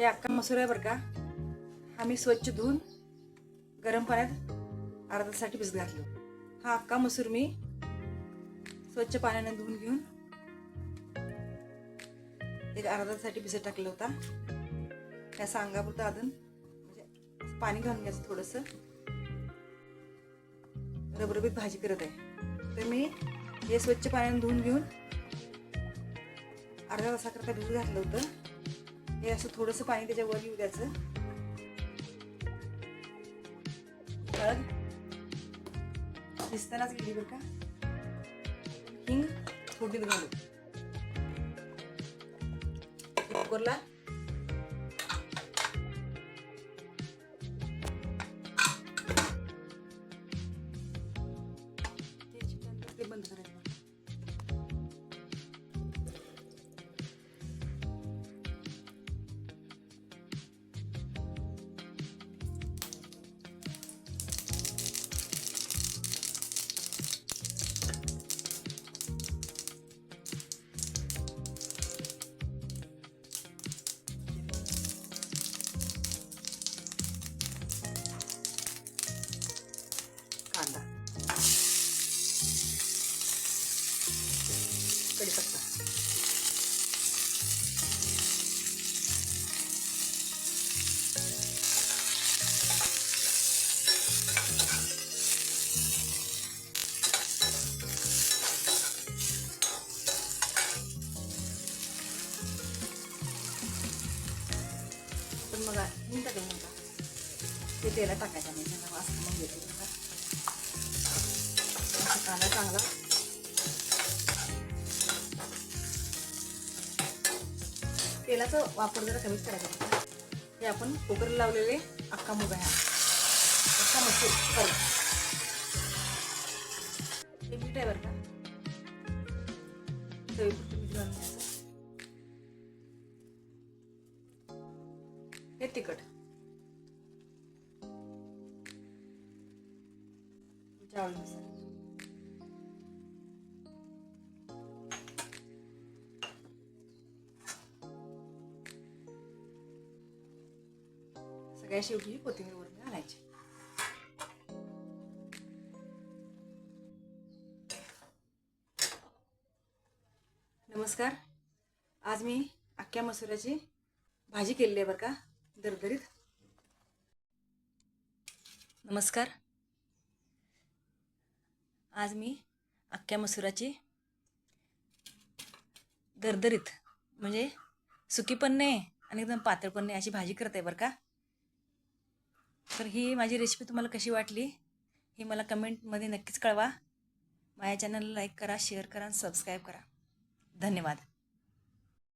हे अख्खा मसूर आहे बरं का. हा मी स्वच्छ धुवून गरम पाण्यात अर्धा तासासाठी घातलो. हा अख्खा मसूर मी स्वच्छ पाण्याने धुवून घेऊन एक अर्धा तासासाठी भिजत टाकला होता. त्या सांगापुरतं अजून म्हणजे पाणी घालून घ्यायचं थोडंसं. रबरबीत भाजी करत आहे. तर मी हे स्वच्छ पाण्याने धुवून घेऊन अर्धा तासाकरता भिजत घातलं होतं. हे असं थोडंसं पाणी त्याच्यावर येऊ द्यायचं. हळद दिसतानाच गेली बरं का? हिंग फोडणीत घालू. कुकरला 取りかったが見たでもが出てる高いじゃねえな、わすかも出てるから。だから、だから。तेलाचा वापर जरा कमीच करायचा बघा. हे आपण कुकर लावलेले अख्खा मुग आहे. अख्खा मसूर करू हे मीठ आहे बरं का? चवीपुरतं मीठ घालून हे तिखट. आवडीनुसार सगळ्या शेवटी कोथिंबीर वरून घालायची. नमस्कार. आज मी अख्ख्या मसुराची भाजी केलेली आहे बरं का दरदरीत. नमस्कार. आज मी अख्ख्या मसुराची दरदरीत म्हणजे सुकी पण नाही आणि एकदम पातळ पण नाही अशी भाजी करत आहे बरं का. तर ही माझी रेसिपी तुम्हाला कशी वाटली ही मला कमेंटमध्ये नक्कीच कळवा. माझ्या चॅनलला लाईक करा शेअर करा आणि सबस्क्राईब करा. धन्यवाद.